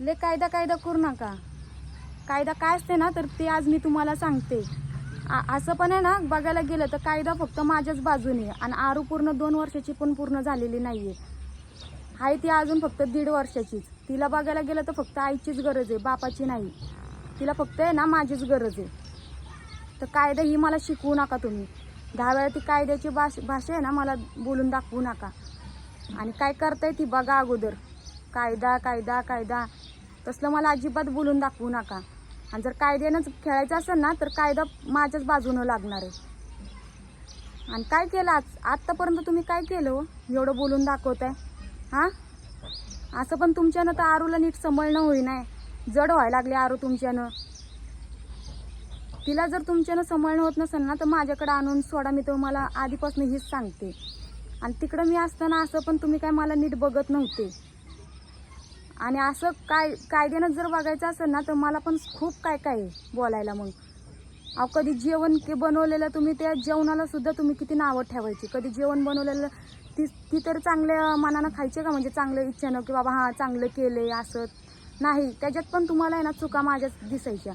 ले कायदा कायदा करू नका. कायदा काय असते ना तर ते आज मी तुम्हाला सांगते. आ- असं पण आहे ना बघायला गेलं तर कायदा फक्त माझ्याच बाजूने आणि आरू पूर्ण दोन वर्षाची पण पूर्ण झालेली नाही आहे ती अजून फक्त दीड वर्षाचीच. तिला बघायला गेलं तर फक्त आईचीच गरज आहे बापाची नाही. तिला फक्त आहे ना माझीच गरज आहे. तर कायदा ही मला शिकवू नका तुम्ही. दहा वेळा ती कायद्याची भाष भाषा आहे ना मला बोलून दाखवू नका. आणि काय करताय ती बघा अगोदर. कायदा कायदा कायदा. तसलं मला अजिबात बोलून दाखवू नका. आणि जर कायद्यानंच खेळायचं असेल ना तर कायदा माझ्याच बाजूनं लागणार आहे. आणि काय केलं आज? आत्तापर्यंत तुम्ही काय केलं हो? एवढं बोलून दाखवताय. हां? असं पण तुमच्यानं तर आरूला नीट सांभाळणं होईना जड व्हायला लागले आरू तुमच्यानं. तिला जर तुमच्यानं सांभाळणं होत नसेल ना तर माझ्याकडे आणून सोडा. मी तुम्हाला आधीपासून हीच सांगते. आणि तिकडं मी असताना असं पण तुम्ही काय मला नीट बघत नव्हते. आणि असं काय कायद्यानं जर बघायचं असेल ना तर मला पण खूप काय काय आहे बोलायला मग. अहो कधी जेवण के बनवलेलं तुम्ही त्या जेवणाला सुद्धा तुम्ही किती नावं ठेवायची? कधी जेवण बनवलेलं ती ती तर चांगल्या मनानं खायचे का? म्हणजे चांगलं इच्छेनं की बाबा हां चांगलं केलंय असं. नाही त्याच्यात पण तुम्हाला आहे ना चुका माझ्याच दिसायच्या.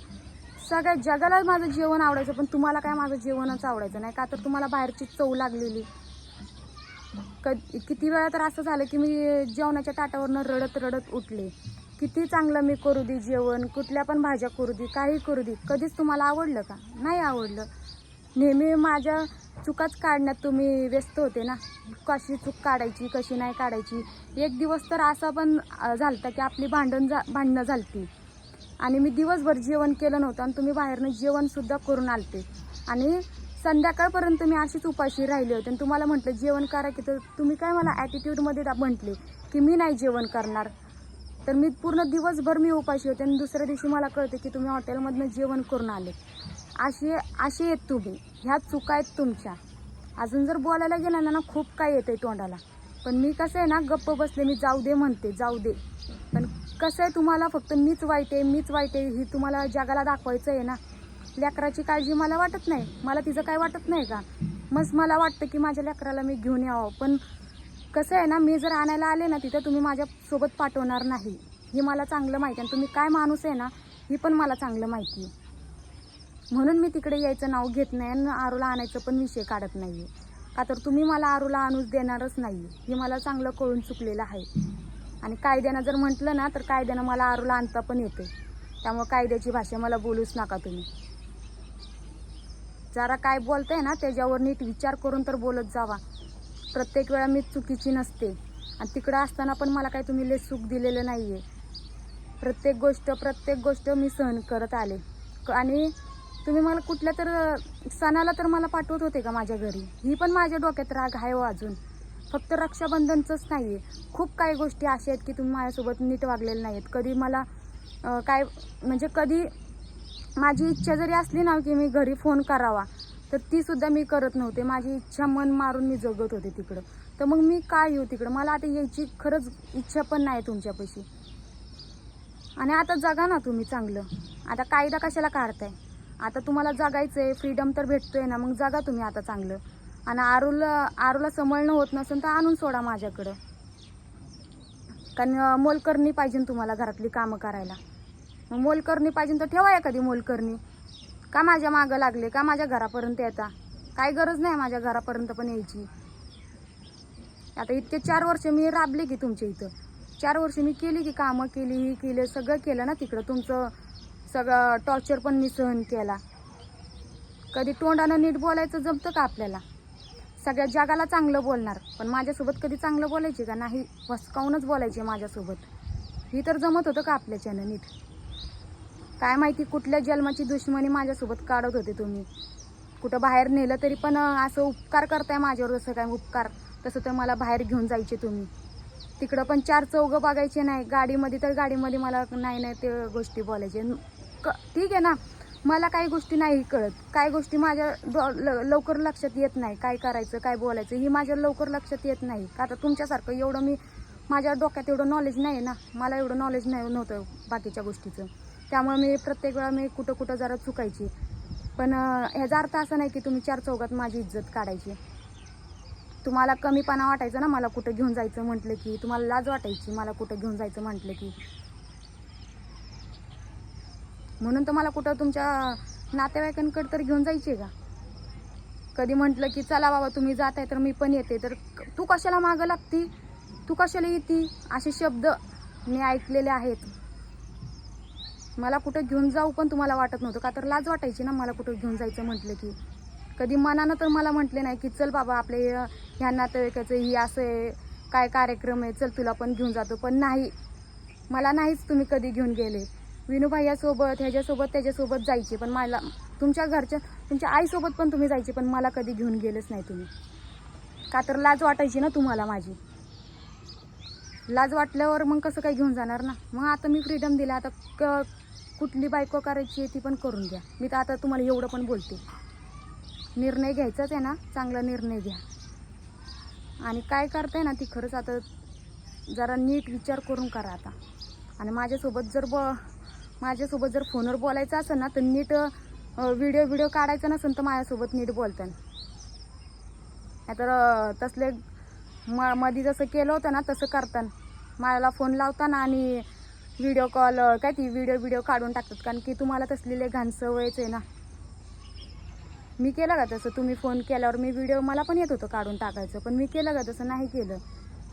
सगळ्या जगाला माझं जेवण आवडायचं पण तुम्हाला काय माझं जेवणच आवडायचं नाही का? तर तुम्हाला बाहेरची चव लागलेली. कधी किती वेळा तर असं झालं की मी जेवणाच्या ताटावरनं रडत रडत उठले. किती चांगलं मी करू दे जेवण कुठल्या पण भाज्या करू दे काही करू दे कधीच तुम्हाला आवडलं का? नाही आवडलं. नेहमी माझ्या चुकाच काढण्यात तुम्ही व्यस्त होते ना? कशी चूक काढायची कशी नाही काढायची? एक दिवस तर असा पण अं, झालता की आपली भांडण जा भांडणं झालती. आणि मी दिवसभर जेवण केलं नव्हतं आणि तुम्ही बाहेरनं जेवणसुद्धा करून आलते. आणि संध्याकाळपर्यंत मी अशीच उपाशी राहिली होते आणि तुम्हाला म्हटलं जेवण करा की तर तुम्ही काय मला ॲटिट्यूडमध्ये म्हटले की मी नाही जेवण करणार. तर मी पूर्ण दिवसभर मी उपाशी होते आणि दुसऱ्या दिवशी मला कळते की तुम्ही हॉटेलमधनं जेवण करून आले. असे असे आहेत तुम्ही. ह्या चुका आहेत तुमच्या. अजून जर बोलायला गेलं ना ना खूप काय आहे तोंडाला. पण मी कसं आहे ना गप्प बसले मी जाऊ दे म्हणते जाऊ दे. पण कसं आहे तुम्हाला फक्त मीच वाईट आहे मीच वाईट आहे ही तुम्हाला जगाला दाखवायचं आहे ना. लेकराची काळजी मला वाटत नाही. मला तिचं काय वाटत नाही का? मग मला वाटतं की माझ्या लेकराला मी घेऊन यावं. पण कसं आहे ना मी जर आणायला आले ना तिथं तुम्ही माझ्यासोबत पाठवणार नाही. हे मला चांगलं माहिती आहे. आणि तुम्ही काय माणूस आहे ना ही पण मला चांगलं माहिती आहे. म्हणून मी तिकडे यायचं नाव घेत नाही आणि आरूला आणायचं पण विषय काढत नाही आहे का तर तुम्ही मला आरूला आणूच देणारच नाही हे मला चांगलं कळून चुकलेलं आहे. आणि कायद्यानं जर म्हटलं ना तर कायद्यानं मला आरूला आणता पण येते त्यामुळे कायद्याची भाषा मला बोलूच नका तुम्ही. जरा काय बोलतंय ना त्याच्यावर नीट विचार करून तर बोलत जावा. प्रत्येक वेळा मी चुकीची नसते. आणि तिकडं असताना पण मला काय तुम्ही लय सुख दिलेलं नाही आहे प्रत्येक गोष्ट प्रत्येक गोष्ट मी सहन करत आले. क- आणि तुम्ही मला कुठल्या तर सणाला तर मला पाठवत होते का माझ्या घरी? ही पण माझ्या डोक्यात राग आहे हो अजून. फक्त रक्षाबंधनचंच नाही आहे खूप काही गोष्टी अशा आहेत की तुम्ही माझ्यासोबत नीट वागलेले नाही आहेत कधी मला काय म्हणजे कधी माझी इच्छा जरी असली ना की मी घरी फोन करावा तर ती सुद्धा मी करत नव्हते. माझी इच्छा मन मारून मी जगत होते तिकडं. तर मग मी काय येऊ तिकडं? मला आता यायची खरंच इच्छा पण नाही तुमच्यापाशी. आणि आता जगा ना तुम्ही चांगलं. आता कायदा कशाला काढताय? आता तुम्हाला जगायचं आहे फ्रीडम तर भेटतोय ना मग जगा तुम्ही आता चांगलं. आणि आरूला आरूला समळणं होत नसेल तर आणून सोडा माझ्याकडं. कारण मोलकरणी पाहिजे तुम्हाला घरातली कामं करायला. मग मोलकरणी पाहिजे तर ठेवा एखादी मोलकरणी. का माझ्या मागं लागले? का माझ्या घरापर्यंत येता? काय गरज नाही माझ्या घरापर्यंत पण यायची. आता इतके चार वर्ष मी राबले की तुमच्या इथं. चार वर्ष मी केली की कामं केली ही केलं सगळं केलं ना तिकडं. तुमचं सगळं टॉर्चर पण मी सहन केला. कधी तोंडानं नीट बोलायचं जमतं का आपल्याला? सगळ्या जगाला चांगलं बोलणार. पण माझ्यासोबत कधी चांगलं बोलायचे का? नाही फसकावूनच बोलायचे माझ्यासोबत. ही तर जमत होतं का आपल्याच्यानं नीट काय माहिती कुठल्या जन्माची दुश्मनी माझ्यासोबत काढत होते तुम्ही. कुठं बाहेर नेलं तरी पण असं उपकार करताय माझ्यावर जसं काय उपकार तसं तर मला बाहेर घेऊन जायचे तुम्ही. तिकडं पण चार चौघं बघायचे नाही. गाडीमध्ये तर गाडीमध्ये मला नाही नाही ते गोष्टी बोलायचे. क ठीक आहे ना. मला काही गोष्टी नाही कळत. काही गोष्टी माझ्या डो- ल- लवकर लक्षात येत नाही. काय करायचं काय बोलायचं ही माझ्या लवकर लक्षात येत नाही. का आता तुमच्यासारखं एवढं मी माझ्या डोक्यात एवढं नॉलेज नाही ना. मला एवढं नॉलेज नाही नव्हतं बाकीच्या गोष्टीचं. त्यामुळे मी प्रत्येक वेळा मी कुठं कुठं जरा चुकायची. पण ह्याचा अर्थ असा नाही की तुम्ही चार चौघात माझी इज्जत काढायची. तुम्हाला कमीपणा वाटायचं ना मला कुठं घेऊन जायचं म्हटलं की तुम्हाला लाज वाटायची मला कुठं घेऊन जायचं म्हटलं की. म्हणून तर मला कुठं तुमच्या नातेवाईकांकडे तर घेऊन जायचे का? कधी म्हटलं की चला बाबा तुम्ही जात आहे तर मी पण येते. तर तू कशाला मागं लागती? तू कशाला येते? असे शब्द मी ऐकलेले आहेत. मला कुठं घेऊन जाऊ पण तुम्हाला वाटत नव्हतं. का तर लाज वाटायची ना मला कुठं घेऊन जायचं म्हटलं की. कधी मनानं तर मला म्हटले नाही की चल बाबा आपले अं, ह्या नातेवाईकाचं ही असं आहे काय कार्यक्रम आहे चल तुला पण घेऊन जातो. पण नाही. मला नाहीच तुम्ही कधी घेऊन गेले. विनूभाईयासोबत ह्याच्यासोबत त्याच्यासोबत जायचे. पण मला तुमच्या घरच्या तुमच्या आईसोबत पण तुम्ही जायचे पण मला कधी घेऊन गेलेच नाही तुम्ही. का तर लाज वाटायची ना तुम्हाला माझी. लाज वाटल्यावर मग कसं काही घेऊन जाणार ना? मग आता मी फ्रीडम दिला आता क कुठली बायको करायची आहे ती पण करून घ्या. मी तर आता तुम्हाला एवढं पण बोलते. निर्णय घ्यायचाच आहे ना चांगला निर्णय घ्या. आणि काय करताय ना ती खरंच आता जरा नीट विचार करून करा आता. आणि माझ्यासोबत जर ब माझ्यासोबत जर फोनवर बोलायचं असेल ना तर नीट व्हिडिओ व्हिडिओ काढायचा नसेल तर माझ्यासोबत नीट बोलताना. नाहीतर तर तसले म मध्ये जसं केलं होतं ना तसं करतान. मला फोन लावताना आणि व्हिडिओ कॉल काय ती व्हिडिओ व्हिडिओ काढून टाकतात. कारण की तुम्हाला तसली लय घाण सवयच आहे ना. मी केलं का तसं? तुम्ही फोन केल्यावर मी व्हिडिओ मला पण येत होतं काढून टाकायचं. पण मी केलं का तसं? नाही केलं.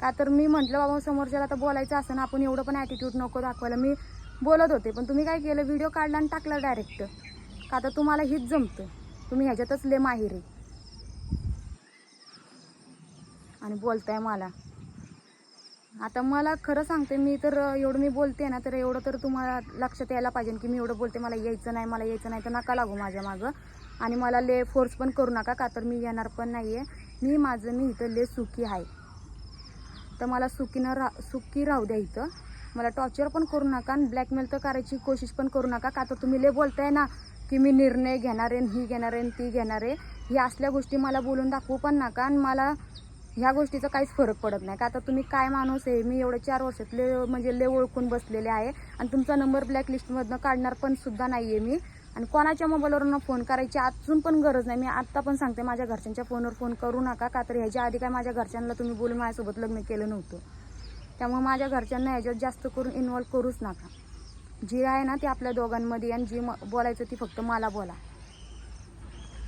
का तर मी म्हटलं बाबा समोरच्याला तर बोलायचं असं ना आपण एवढं पण ॲटिट्यूड नको दाखवायला. मी बोलत होते पण तुम्ही काय केलं? व्हिडिओ काढला आणि टाकला डायरेक्ट का तर तुम्हाला हीच जमतं. तुम्ही ह्याच्यातच ले माहिर आहे. आणि बोलताय मला. आता मला खरं सांगते मी तर एवढं मी बोलते ना तर एवढं तर तुम्हाला लक्षात यायला पाहिजे की मी एवढं बोलते मला यायचं नाही मला यायचं नाही तर नका लागू माझ्या मागं. आणि मला ले फोर्स पण करू नका का तर मी येणार पण नाही आहे मी माझं मी इथं ले सुखी आहे. तर मला सुखीनं रा सुखी राहू द्या इथं. मला टॉर्चर पण करू नका आणि ब्लॅकमेल तर करायची कोशिश पण करू नका. का तर तुम्ही ले बोलताय ना की मी निर्णय घेणार आहे ही घेणार आहे ती घेणार. आहे ह्या असल्या गोष्टी मला बोलून दाखवू पण नका आणि मला ह्या गोष्टीचा काहीच फरक पडत नाही. का आता तुम्ही काय माणूस आहे? मी एवढे चार वर्षात ले म्हणजे ले ओळखून बसलेले आहे. आणि तुमचा नंबर ब्लॅकलिस्टमधनं काढणार पण सुद्धा नाही आहे मी. आणि कोणाच्या मोबाईलवरून फोन करायची अजून पण गरज नाही. मी आत्ता पण सांगते माझ्या घरच्यांच्या फोनवर फोन करू नका. का तर ह्याच्या आधी काय माझ्या घरच्यांना तुम्ही बोलून माझ्यासोबत लग्न केलं नव्हतं. त्यामुळे माझ्या घरच्यांना ह्याच्यात जास्त करून इन्व्हॉल्व करूच नका. जी आहे ना ती आपल्या दोघांमध्ये आणि जी म बोलायचं ती फक्त मला बोला.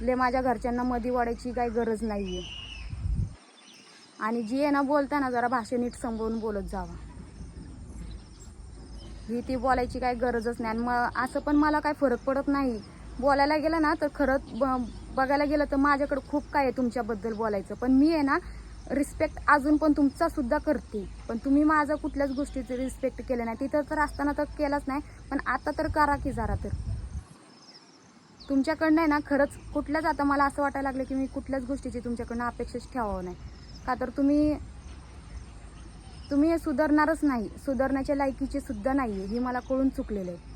ले माझ्या घरच्यांना मध्ये वाढायची काही गरज नाही आहे आणि जी आहे ना बोलताना जरा भाषा नीट समजवून बोलत जावा. ही ती बोलायची काही गरजच नाही. आणि मग असं पण मला काही फरक पडत नाही. बोलायला गेलं ना तर खरंच ब- बघायला गेलं तर माझ्याकडे खूप काय आहे तुमच्याबद्दल बोलायचं. पण मी आहे ना रिस्पेक्ट अजून पण तुमचा सुद्धा करते. पण तुम्ही माझं कुठल्याच गोष्टीचं रिस्पेक्ट केलं नाही. तिथं तर असताना तर केलंच नाही. पण आता तर करा की जरा तर. तुमच्याकडनं आहे ना खरंच कुठल्याच आता मला असं वाटायला लागलं की मी कुठल्याच गोष्टीची तुमच्याकडनं अपेक्षाच ठेवावं नाही. का तर तुम्ही तुम्ही हे सुधारणारच नाही. सुधारण्याच्या लायकीचे सुद्धा नाही आहे हे मला कळून चुकलेलं आहे.